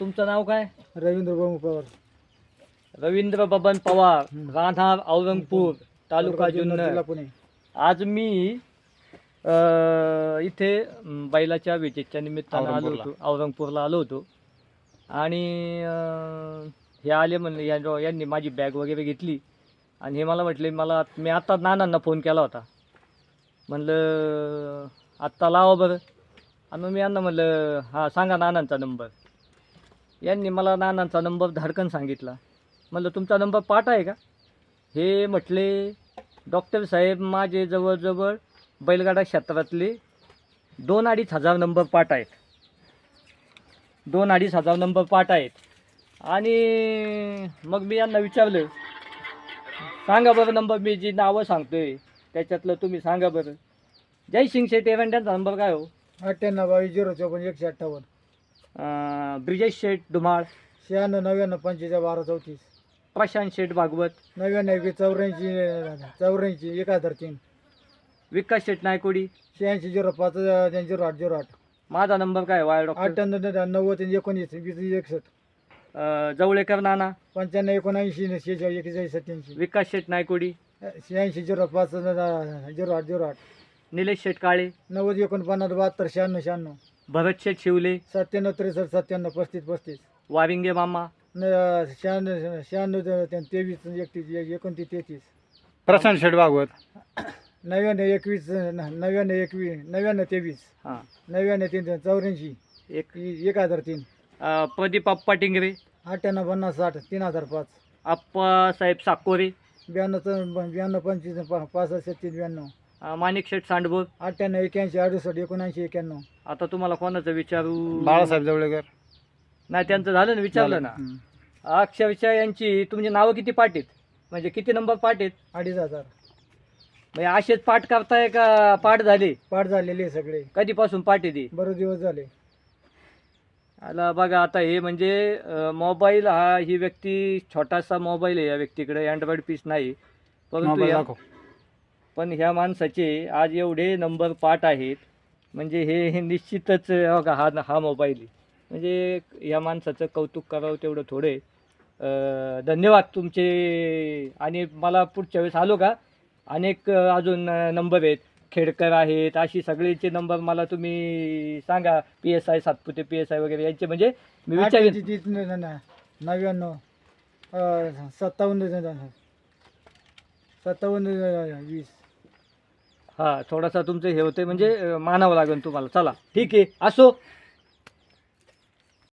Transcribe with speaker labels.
Speaker 1: तुमचं नाव काय?
Speaker 2: रवींद्र बाबू पवार.
Speaker 1: रवींद्र बबन पवार. राहणार औरंगपूर तालुका
Speaker 2: जिल्हा
Speaker 1: जुन्नर
Speaker 2: पुणे.
Speaker 1: आज मी अं, इथे बैलाच्या विजेच्या निमित्तानं आलो
Speaker 3: औरंगपूरला.
Speaker 1: होतो. औरंगपूरला. आलो होतो. आणि अं, हे आले म्हणले या- यांनी माझी बॅग वगैरे घेतली. आणि हे मला म्हटले मला मी आत्ता नानांना फोन केला होता. म्हणलं आत्ता लावा बरं. आणि मग मी यांना म्हटलं हां सांगा नानांचा नंबर. यांनी मला नानांचा नंबर धडकन सांगितला. म्हटलं तुमचा नंबर पाठ आहे का? हे म्हटले डॉक्टर साहेब माझे जवळजवळ बैलगाडा क्षेत्रातले दोन अडीच हजार नंबर पाठ आहेत. दोन अडीच हजार नंबर पाठ आहेत. आणि मग मी यांना विचारलं सांगा बरं नंबर मी जी नावं सांगतोय त्याच्यातलं तुम्ही सांगा बरं. जय सिंग शेट एव्हंट्यांचा नंबर काय हो?
Speaker 2: अठ्ठ्याण्णव बावीस झिरो चौपन्न एकशे अठ्ठावन्न.
Speaker 1: अं, ब्रिजेश शेठ धुमाळ
Speaker 2: शहाण्णव नव्याण्णव पंचेचाळीस बारा चौतीस.
Speaker 1: प्रशांत शेठ भागवत.
Speaker 2: नव्याण्णव एकवीस चौऱ्याऐंशी चौऱ्याऐंशी एक हजार तीन.
Speaker 1: विकास शेठ नायकोडी.
Speaker 2: शहाऐंशी झिरो पाच झिरो आठ झिरो आठ.
Speaker 1: माझा नंबर काय वाय डॉक्टर
Speaker 2: अठ्ठ्याण्णव नव्वद एकोणीस वीस एकसष्ट.
Speaker 1: अं, जवळेकर नाना.
Speaker 2: पंच्याण्णव एकोणऐंशी शेहेचाळीस एकेचाळीस सत्याऐंशी
Speaker 1: विकास शेठ नायकोडी.
Speaker 2: शहाऐंशी झिरो पाच झिरो आठ झिरो आठ.
Speaker 1: निलेश शेठ काळे
Speaker 2: नव्वद एकोणपन्नास बहात्तर शहाण्णव शहाण्णव.
Speaker 1: भरत शेठ शिवले
Speaker 2: सत्त्याण्णव त्रेसष्ट सत्त्याण्णव पस्तीस पस्तीस.
Speaker 1: वाविंगे मामा.
Speaker 2: न शहाण्णव शहाण्णव ते- तेवीस एकतीस एक- एकोणतीस तेहतीस.
Speaker 3: प्रशांत शेठ भागवत.
Speaker 2: नव्याण्णव एकवीस न- नव्याण्णव एकवीस नव्याण्णव तेवीस.
Speaker 1: हां.
Speaker 2: नव्याण्णव तीन चौऱ्याऐंशी.
Speaker 1: एक.
Speaker 2: एक हजार तीन.
Speaker 1: अं, प्रदीप आप्पा टिंगरे.
Speaker 2: अठ्ठ्याण्णव पन्नास साठ तीन हजार पाच.
Speaker 1: आप्पा साहेब साकोरे.
Speaker 2: ब्याण्णव च- ब्याण्णव पंचवीस पा- पासष्ट छत्तीस ब्याण्णव.
Speaker 1: माणिक शेठ सांडभोर
Speaker 2: अठ्ठ्याण्णव एक्याऐंशी अडुसष्ट एकोणऐंशी एक्याण्णव
Speaker 1: आता तुम्हाला कोणाचं विचारू?
Speaker 3: बाळासाहेब जवळेकर.
Speaker 1: नाही त्यांचं झालं ना विचारलं ना?
Speaker 3: हं.
Speaker 1: अक्षरशः यांची तुमची नावं किती पाठ आहेत म्हणजे किती नंबर पाठ आहेत
Speaker 2: अडीच हजार.
Speaker 1: म्हणजे असेच पाठ करताय का पाठ झाले?
Speaker 2: पाठ झालेले सगळे.
Speaker 1: कधीपासून पाठ येते
Speaker 2: बरेच दिवस झाले.
Speaker 1: आला बघा आता हे म्हणजे अं, मोबाईल हा ही व्यक्ती छोटासा मोबाईल आहे या व्यक्तीकडे. अँड्रॉइड पीस नाही. परंतु
Speaker 3: मोबाईल
Speaker 1: या
Speaker 3: दाखव.
Speaker 1: पण ह्या माणसाचे आज एवढे नंबर पाठ आहेत म्हणजे हे हे निश्चितच बघा हा हा मोबाईल म्हणजे या माणसाचं कौतुक करावं तेवढं थोडे. धन्यवाद तुमचे. आणि मला पुढच्या वेळेस आलो का? अनेक अजून नंबर आहेत. खेडकर आहेत अशी सगळ्यांचे नंबर मला तुम्ही सांगा. P S I Satpute P S I वगैरे यांचे. म्हणजे मी विचारेन
Speaker 2: नव्याण्णव सत्तावन्न सत्तावन्न वीस.
Speaker 1: हा थोडासा तुमचं हे होते म्हणजे मानावं लागेल तुम्हाला. चला ठीक आहे. असो.